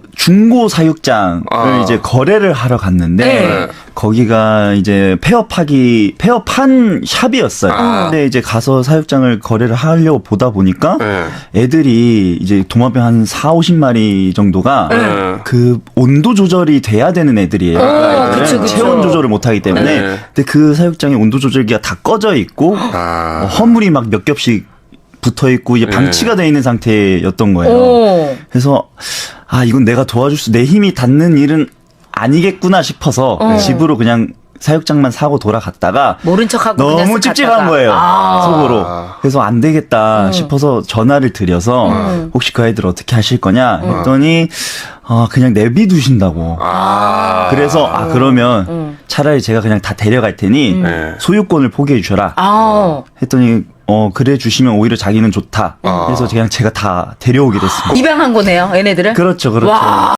그 중고 사육장을 아. 이제 거래를 하러 갔는데 네. 거기가 이제 폐업하기 폐업한 샵이었어요. 아. 근데 이제 가서 사육장을 거래를 하려고 보다 보니까 네. 애들이 이제 도마뱀 한 4, 50마리 정도가 네. 그 온도 조절이 돼야 되는 애들이에요. 어, 애들은 그쵸, 그쵸. 체온 조절을 못 하기 때문에 네. 근데 그 사육장에 온도 조절기가 다 꺼져 있고 아. 어, 허물이 막 몇 겹씩 붙어 있고 이제 네. 방치가 돼 있는 상태였던 거예요. 오. 그래서 아 이건 내가 도와줄 수 내 힘이 닿는 일은 아니겠구나 싶어서 어. 집으로 그냥 사육장만 사고 돌아갔다가 모른 척하고 그냥 너무 쓱 찝찝한 갔다가. 거예요 아. 속으로 그래서 안 되겠다 음. 싶어서 전화를 드려서 음. 혹시 그 아이들 어떻게 하실 거냐 했더니 어, 그냥 내비두신다고 아. 그래서 아 그러면 음. 차라리 제가 그냥 다 데려갈 테니 네. 소유권을 포기해 주셔라 아. 했더니 어 그래 주시면 오히려 자기는 좋다 아. 그래서 그냥 제가 다 데려오게 됐습니다 입양한 거네요, 얘네들을. 그렇죠 그렇죠 와.